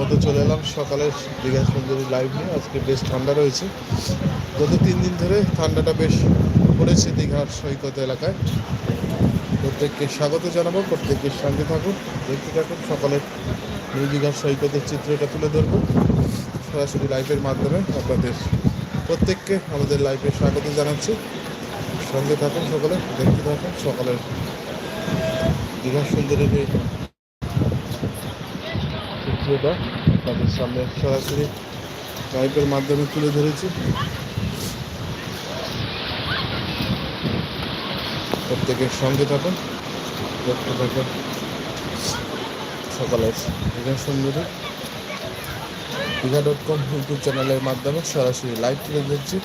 মতো চলে এলাম। সকালের দীঘা সুন্দরী লাইভ নিয়ে। আজকে বেশ ঠান্ডা রয়েছে। গত তিন দিন ধরে ঠান্ডাটা বেশ পড়েছে দীঘার সৈকত এলাকায়। প্রত্যেককে স্বাগত জানাব প্রত্যেকের সঙ্গে থাকুন দেখতে থাকুন সকালের নিউ দীঘার সৈকতের চিত্রটা তুলে ধরবো। সরাসরি লাইভের মাধ্যমে আপনাদের প্রত্যেককে আমাদের লাইভে স্বাগত জানাচ্ছি। সঙ্গে থাকুন সকলে, দেখতে থাকুন সকালের দীঘার সুন্দরীর এই চিত্রটা। তাদের সামনে সরাসরি লাইভের মাধ্যমে তুলে ধরেছি। প্রত্যেকের সঙ্গে থাকুন, দেখতে থাকুন। সকালের দীঘা সুন্দরী। দীঘা ডট কম ইউটিউব চ্যানেলের মাধ্যমে সরাসরি লাইভ তুলে ধরছি।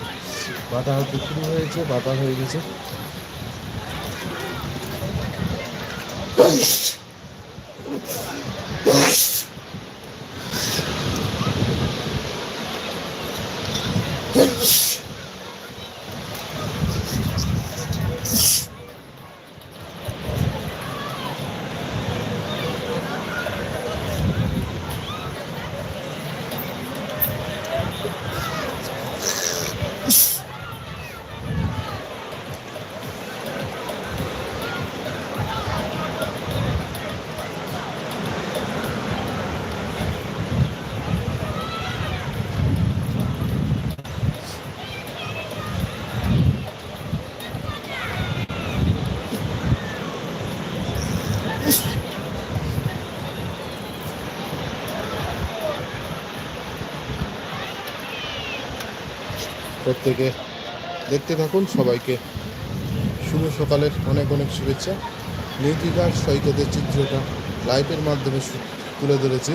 বাটা হতে শুরু হয়েছে বাটা হয়ে গেছে। Peace. প্রত্যেকে দেখতে থাকুন, সবাইকে শুভ সকালের অনেক অনেক শুভেচ্ছা। নিউটিকার সৈকতের চিত্রটা লাইভের মাধ্যমে তুলে ধরেছি।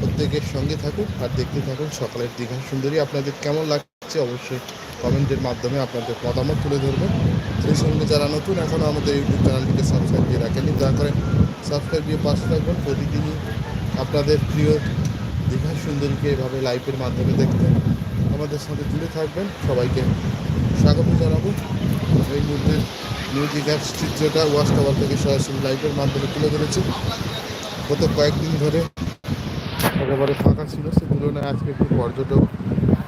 প্রত্যেকের সঙ্গে থাকুন আর দেখতে থাকুন সকালের দীঘা সুন্দরী। আপনাদের কেমন লাগছে অবশ্যই কমেন্টের মাধ্যমে আপনাদের মতামত তুলে ধরবেন। সেই সঙ্গে যারা নতুন এখনও আমাদের ইউটিউব চ্যানেলটিকে সাবস্ক্রাইব দিয়ে রাখেনি দয়া করে সাবস্ক্রাইব দিয়ে পাশে থাকবেন। প্রতিদিনই আপনাদের প্রিয় দীঘা সুন্দরীকে এভাবে লাইভের মাধ্যমে দেখতে আমাদের সাথে জুড়ে থাকবেন। সবাইকে স্বাগত জানাব। এই মুহূর্তে নিউ দীঘার চিত্রটা ওয়াশ টাওয়ার থেকে সরাসরি লাইভের মাধ্যমে তুলে ধরেছি। গত কয়েকদিন ধরে একেবারে ফাঁকা ছিল, সে তুলনায় আজকে একটু পর্যটক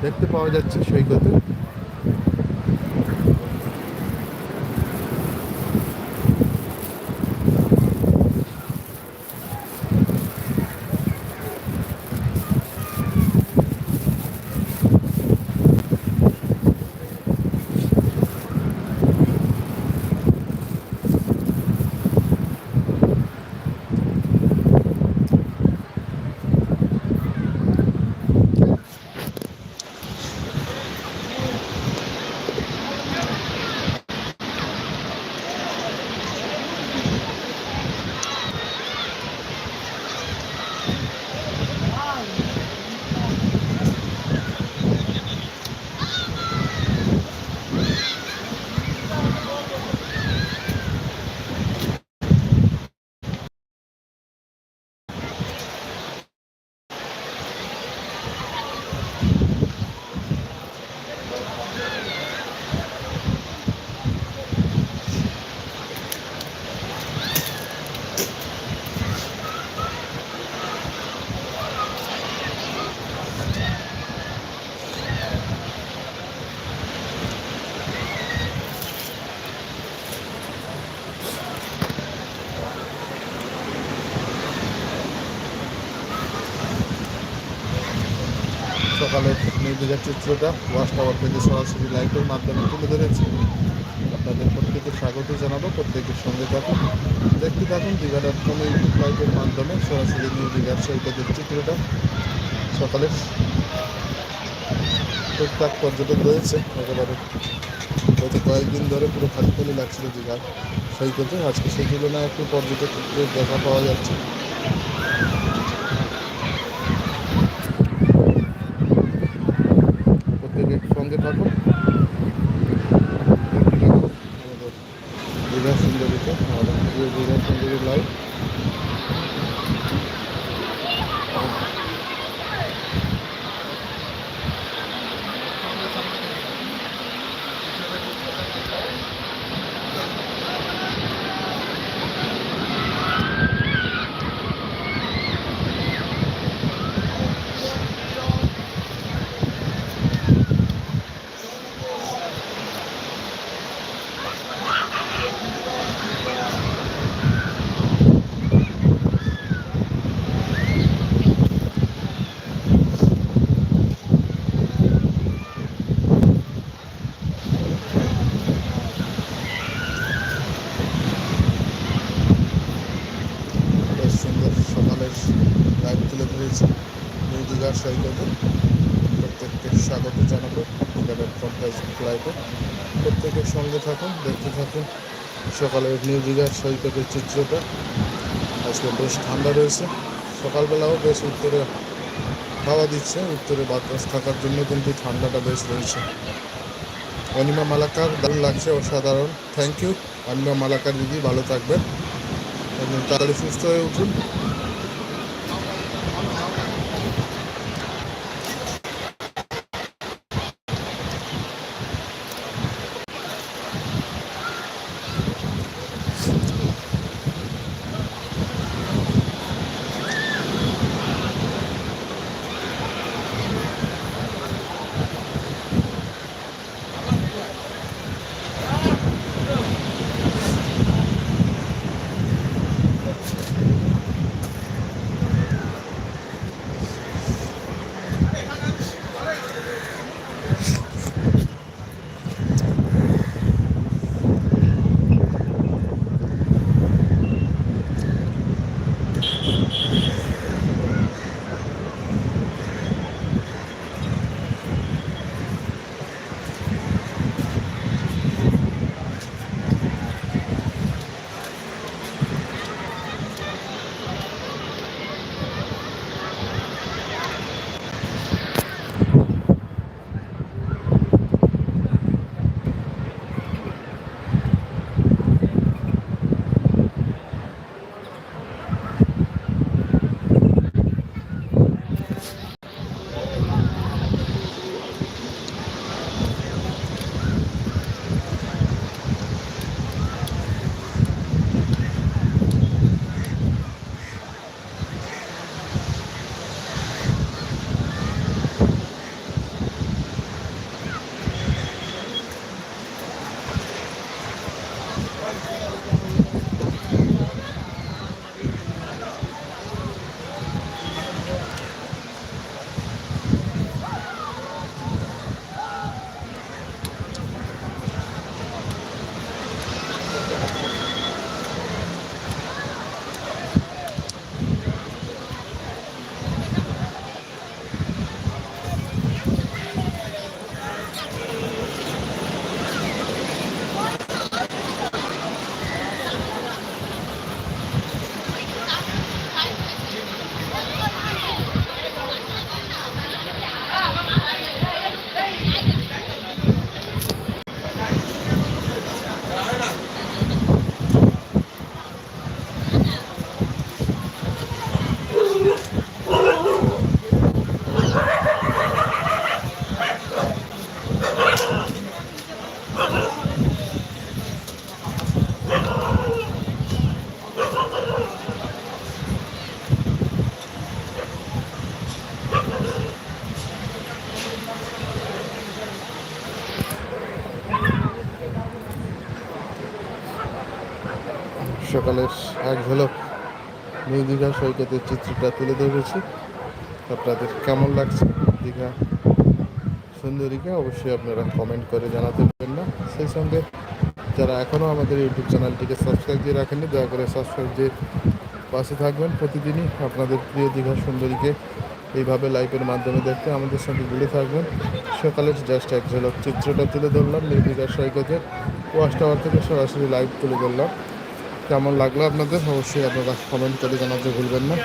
দেখতে পাওয়া যাচ্ছে সৈকতে। সকালের নিউ দীঘার চিত্রটা ওয়াশ টাওয়ার থেকে সরাসরি লাইভের মাধ্যমে তুলে ধরেছি। আপনাদের প্রত্যেকে স্বাগত জানাব, প্রত্যেকের সঙ্গে থাকুন। দেখতে থাকুন দীঘা ডট কম ইউটিউব লাইভের মাধ্যমে সরাসরি নিউ দীঘার সৈকতের চিত্রটা সকালে টুকটাক পর্যটক রয়েছে। একেবারে গত কয়েকদিন ধরে পুরো খালি খালি লাগছিল দীঘার সৈকতে। আজকে সেই তুলনায় একটু পর্যটকদের দেখা পাওয়া যাচ্ছে প্রত্যেকের সঙ্গে থাকুন। দীঘা সুন্দরীতে আমাদের দীঘা সুন্দরী লাইভ দীঘার সৈকতে প্রত্যেককে স্বাগত জানাব দীঘা ডট কম ফেসবুক লাইভে প্রত্যেকের সঙ্গে থাকুন, দেখতে থাকুন। সকালের নিউ দীঘার সৈকতের চিত্রটা। আজকে বেশ ঠান্ডা রয়েছে। সকালবেলাও বেশ উত্তরে হাওয়া দিচ্ছে। উত্তরে বাতাস থাকার জন্য কিন্তু ঠান্ডাটা বেশ রয়েছে। অনিমা মালাকার, দারুণ লাগছে অসাধারণ। থ্যাংক ইউ অনিমা মালাকার দিদি, ভালো থাকবেন। তাড়াতাড়ি সুস্থ হয়ে উঠুন। সকালের এক ঝলক নিউ দীঘা সৈকতের চিত্রটা তুলে ধরেছি আপনাদের কেমন লাগছে? দীঘা সুন্দরীকে অবশ্যই আপনারা কমেন্ট করে জানাতে পারবেন না। সেই সঙ্গে যারা এখনও আমাদের ইউটিউব চ্যানেলটিকে সাবস্ক্রাইব দিয়ে রাখেননি, দয়া করে সাবস্ক্রাইব দিয়ে পাশে থাকবেন। প্রতিদিনই আপনাদের প্রিয় দীঘা, সুন্দরীকে এইভাবে লাইভের মাধ্যমে দেখতে আমাদের সঙ্গে জুড়ে থাকবেন। সকালের জাস্ট এক ঝলক চিত্রটা তুলে ধরলাম দীঘার সৈকতের ওয়াশ টাওয়ার থেকে সরাসরি লাইভ তুলে ধরলাম। কেমন লাগল আপনাদের? অবশ্যই আপনারা কমেন্ট করে জানাতে ভুলবেন না।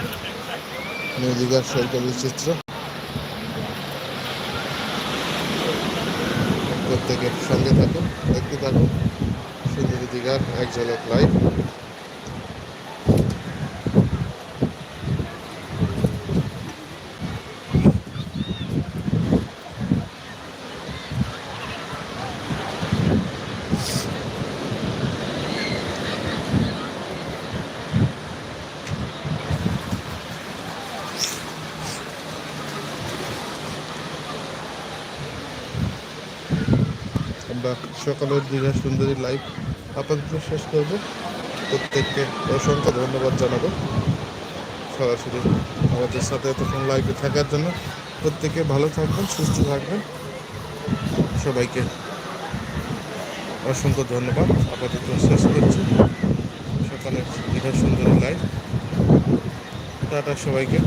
দীঘার সৈকতের চিত্র প্রত্যেকের সঙ্গে থাকুন, দেখতে থাকুন। সুন্দরী দীঘার এক ঝলক লাইভ সকালের দীঘা সুন্দরী লাইভ আপাতত শেষ করব। প্রত্যেককে অসংখ্য ধন্যবাদ জানাব। সরাসরি আমাদের সাথে এতক্ষণ লাইভে থাকার জন্য প্রত্যেকে ভালো থাকবেন, সুস্থ থাকবেন। সবাইকে অসংখ্য ধন্যবাদ। আপাতত শেষ করছি। সকালের দীঘা সুন্দরী লাইভ টাটা সবাইকে।